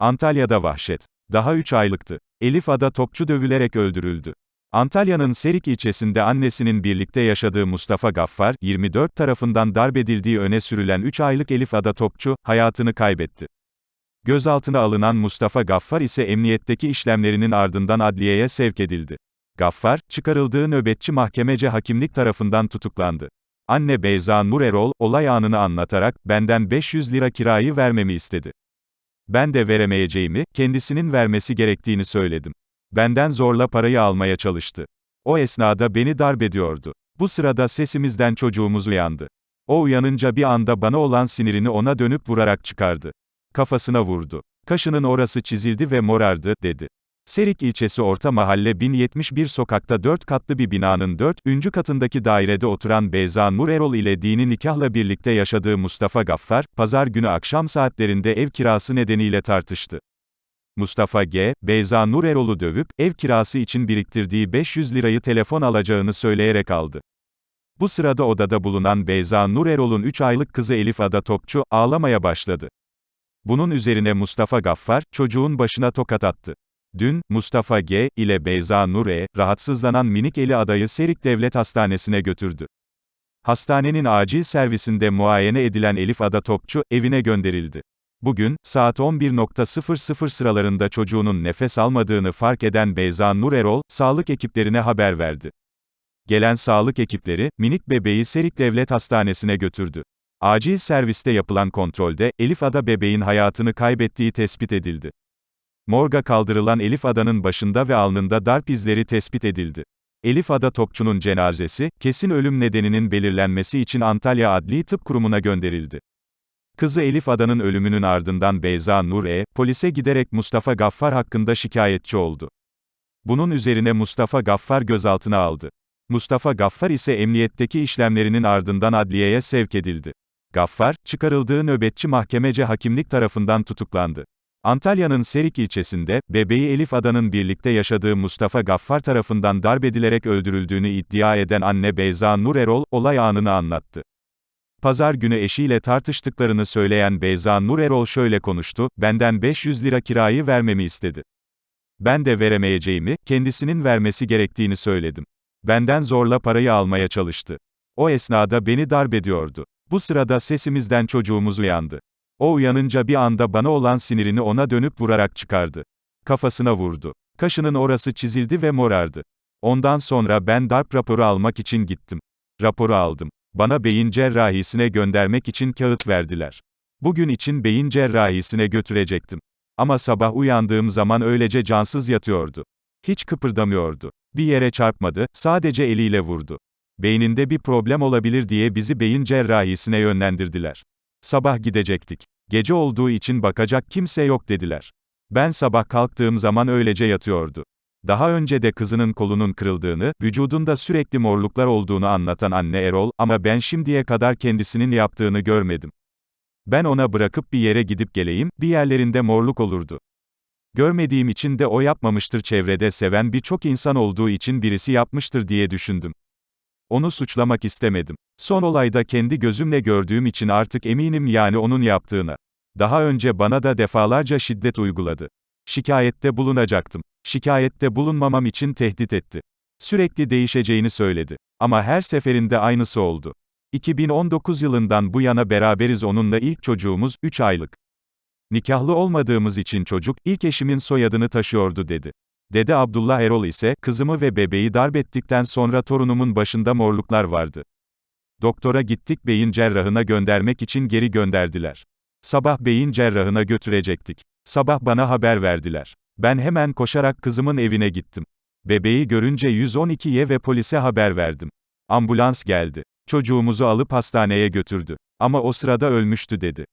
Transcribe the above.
Antalya'da vahşet. Daha 3 aylıktı. Elif Ada topçu dövülerek öldürüldü. Antalya'nın Serik ilçesinde annesinin birlikte yaşadığı Mustafa Gaffar, 24 tarafından darbedildiği öne sürülen 3 aylık Elif Ada topçu, hayatını kaybetti. Gözaltına alınan Mustafa Gaffar ise emniyetteki işlemlerinin ardından adliyeye sevk edildi. Gaffar, çıkarıldığı nöbetçi mahkemece hakimlik tarafından tutuklandı. Anne Beyza Nur Erol, olay anını anlatarak, benden 500 lira kirayı vermemi istedi. Ben de veremeyeceğimi, kendisinin vermesi gerektiğini söyledim. Benden zorla parayı almaya çalıştı. O esnada beni darp ediyordu. Bu sırada sesimizden çocuğumuz uyandı. O uyanınca bir anda bana olan sinirini ona dönüp vurarak çıkardı. Kafasına vurdu. Kaşının orası çizildi ve morardı, dedi. Serik ilçesi Orta Mahalle 1071 sokakta 4 katlı bir binanın 4. katındaki dairede oturan Beyza Nur Erol ile dini nikahla birlikte yaşadığı Mustafa Gaffar, pazar günü akşam saatlerinde ev kirası nedeniyle tartıştı. Mustafa G, Beyza Nur Erol'u dövüp, ev kirası için biriktirdiği 500 lirayı telefon alacağını söyleyerek aldı. Bu sırada odada bulunan Beyza Nur Erol'un 3 aylık kızı Elif Ada Topçu, ağlamaya başladı. Bunun üzerine Mustafa Gaffar, çocuğun başına tokat attı. Dün, Mustafa G. ile Beyza Nur E. rahatsızlanan minik Eli adayı Serik Devlet Hastanesi'ne götürdü. Hastanenin acil servisinde muayene edilen Elif Ada Topçu, evine gönderildi. Bugün, saat 11.00 sıralarında çocuğunun nefes almadığını fark eden Beyza Nur Erol, sağlık ekiplerine haber verdi. Gelen sağlık ekipleri, minik bebeği Serik Devlet Hastanesi'ne götürdü. Acil serviste yapılan kontrolde, Elif Ada bebeğin hayatını kaybettiği tespit edildi. Morga kaldırılan Elif Ada'nın başında ve alnında darp izleri tespit edildi. Elif Ada topçunun cenazesi, kesin ölüm nedeninin belirlenmesi için Antalya Adli Tıp Kurumu'na gönderildi. Kızı Elif Ada'nın ölümünün ardından Beyza Nur E, polise giderek Mustafa Gaffar hakkında şikayetçi oldu. Bunun üzerine Mustafa Gaffar gözaltına aldı. Mustafa Gaffar ise emniyetteki işlemlerinin ardından adliyeye sevk edildi. Gaffar, çıkarıldığı nöbetçi mahkemece hakimlik tarafından tutuklandı. Antalya'nın Serik ilçesinde, bebeği Elif Adan'ın birlikte yaşadığı Mustafa Gaffar tarafından darbedilerek öldürüldüğünü iddia eden anne Beyza Nur Erol, olay anını anlattı. Pazar günü eşiyle tartıştıklarını söyleyen Beyza Nur Erol şöyle konuştu, benden 500 lira kirayı vermemi istedi. Ben de veremeyeceğimi, kendisinin vermesi gerektiğini söyledim. Benden zorla parayı almaya çalıştı. O esnada beni darp ediyordu. Bu sırada sesimizden çocuğumuz uyandı. O uyanınca bir anda bana olan sinirini ona dönüp vurarak çıkardı. Kafasına vurdu. Kaşının orası çizildi ve morardı. Ondan sonra ben darp raporu almak için gittim. Raporu aldım. Bana beyin cerrahisine göndermek için kağıt verdiler. Bugün için beyin cerrahisine götürecektim. Ama sabah uyandığım zaman öylece cansız yatıyordu. Hiç kıpırdamıyordu. Bir yere çarpmadı, sadece eliyle vurdu. Beyninde bir problem olabilir diye bizi beyin cerrahisine yönlendirdiler. Sabah gidecektik. Gece olduğu için bakacak kimse yok dediler. Ben sabah kalktığım zaman öylece yatıyordu. Daha önce de kızının kolunun kırıldığını, vücudunda sürekli morluklar olduğunu anlatan anne Erol, ama ben şimdiye kadar kendisinin yaptığını görmedim. Ben ona bırakıp bir yere gidip geleyim, bir yerlerinde morluk olurdu. Görmediğim için de o yapmamıştır çevrede seven birçok insan olduğu için birisi yapmıştır diye düşündüm. Onu suçlamak istemedim. Son olayda kendi gözümle gördüğüm için artık eminim yani onun yaptığına. Daha önce bana da defalarca şiddet uyguladı. Şikayette bulunacaktım. Şikayette bulunmamam için tehdit etti. Sürekli değişeceğini söyledi. Ama her seferinde aynısı oldu. 2019 yılından bu yana beraberiz onunla ilk çocuğumuz 3 aylık. Nikahlı olmadığımız için çocuk ilk eşimin soyadını taşıyordu dedi. Dede Abdullah Erol ise kızımı ve bebeği darp ettikten sonra torunumun başında morluklar vardı. Doktora gittik beyin cerrahına göndermek için geri gönderdiler. Sabah beyin cerrahına götürecektik. Sabah bana haber verdiler. Ben hemen koşarak kızımın evine gittim. Bebeği görünce 112'ye ve polise haber verdim. Ambulans geldi. Çocuğumuzu alıp hastaneye götürdü. Ama o sırada ölmüştü dedi.